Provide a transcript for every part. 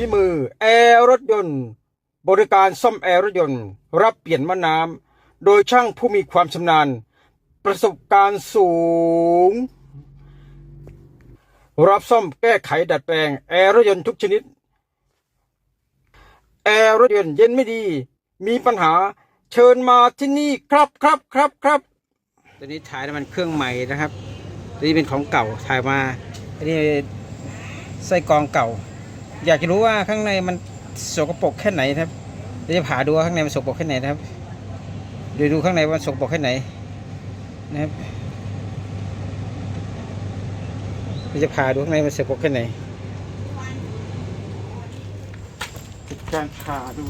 ฝีมือ แอร์รถยนต์ บริการซ่อมแอร์รถยนต์ รับเปลี่ยนมะน้ำโดยช่างผู้มีความชำนาญ ประสบการณ์สูง รับซ่อมแก้ไขดัดแปลง แอร์รถยนต์ทุกชนิด แอร์รถยนต์เย็นไม่ดี มีปัญหาเชิญมาที่นี่ครับครับครับครับตัวนี้ถ่ายน้ำมันเครื่องใหม่นะครับตัวนี้เป็นของเก่าถ่ายมาอันนี้ไส้กรองเก่า อยากจะรู้ว่าข้างในมันสกปรกแค่ไหนครับเดี๋ยวจะผ่าดูว่าข้างในมันสกปรกแค่ไหนนะครับเดี๋ยวดูข้างในว่ามันสกปรกแค่ไหนนะครับเราจะผ่าดูข้างในมันสกปรกแค่ไหนการผ่าดู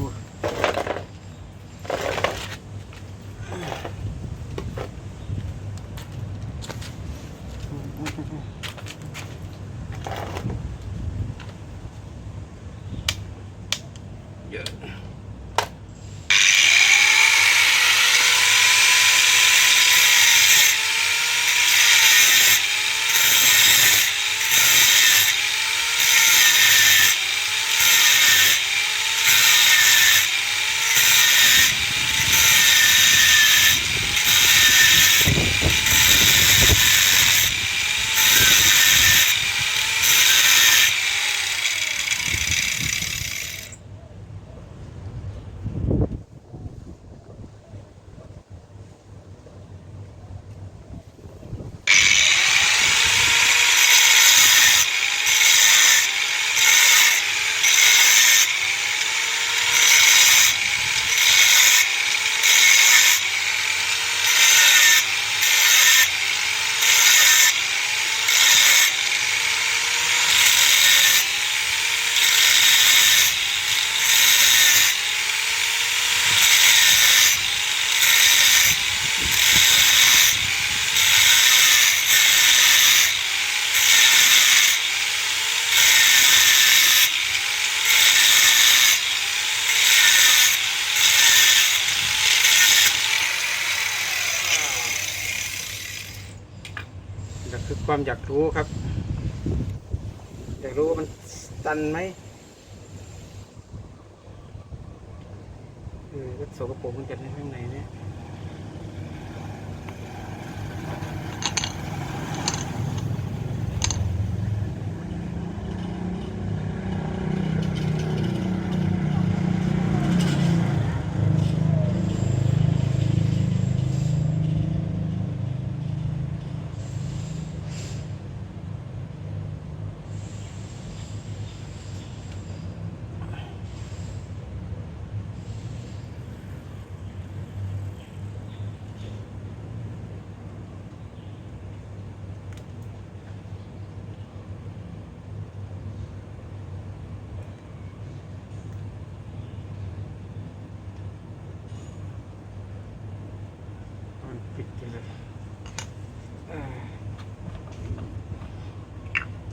ความอยากรู้ครับ อยากรู้ว่ามันตันไหมเออก็สกปรกเหมือนกันในข้างในเนี่ย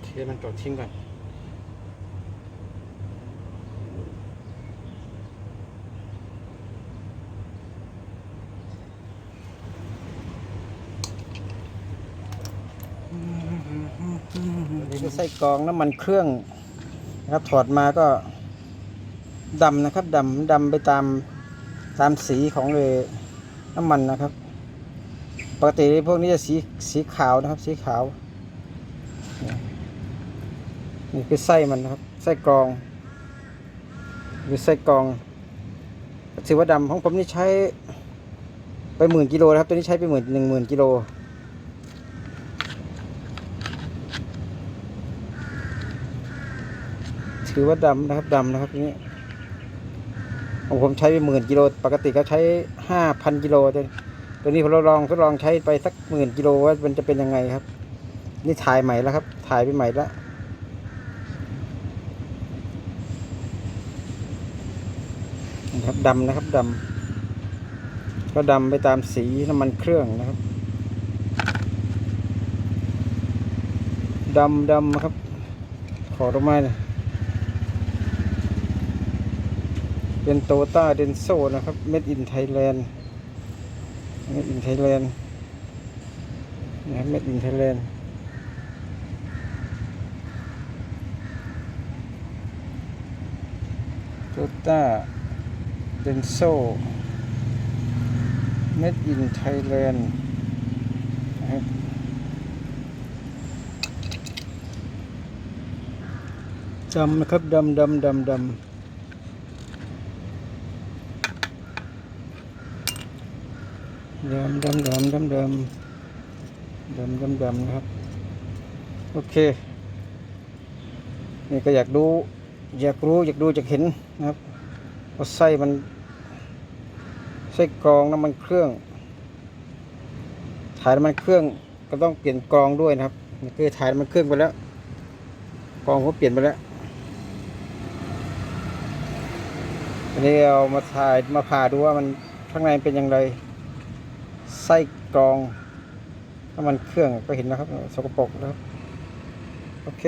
เทมันก่อนทิ้งก่อนนี่ก็ไส้กรองน้ำมันเครื่องนะครับถอดมาก็ดำนะครับดำดำไปตามตามสีของเออน้ำมันนะครับ ปกติพวกนี้จะสีสีขาวนะครับ สีขาว นี่คือไส้มันนะครับ ไส้กรองหรือไส้กรองถือว่าดำของผมนี่ใช้ไปหมื่นกิโลนะครับ ตัวนี้ใช้ไปหมื่นหนึ่งหมื่นกิโลถือว่าดำนะครับดำนะครับนี้ของผมใช้ไปหมื่นกิโลปกติก็ใช้ห้าพันกิโลตัว ตัวนี้ผมลองทดลองใช้ไปสักหมื่นกิโลว่ามันจะเป็นยังไงครับ นี่ถ่ายใหม่แล้วครับ ถ่ายไปใหม่แล้วนะครับดำนะครับดำก็ดำไปตามสีน้ำมันเครื่องนะครับดำดำครับ ขอดออกมาเลยเป็นโตต้าเดนโซนะครับ Made in Thailand Made in Thailand น เม็ดอินเทเลนนะเม็ดอินเทเลนด์โตต้าเดนโซเม็ดอินไทยแลนด์ดำนะครับดำดำดำดำ ดำดำดำดำดำดำดำดำนะครับ โอเค นี่ก็อยากดู อยากรู้อยากดูอยากเห็นนะครับว่าไส้มันไส้กรองน้ำมันเครื่อง ถ่ายน้ำมันเครื่องก็ต้องเปลี่ยนกรองด้วยนะครับนี่คือถ่ายน้ำมันเครื่องไปแล้ว กรองก็เปลี่ยนไปแล้วอันนี้เอามาถ่ายมาผ่าดูว่ามันข้างในเป็นอย่างไร ไส้กรองน้ำมันเครื่องก็เห็นนะครับ สกปรกนะครับ โอเค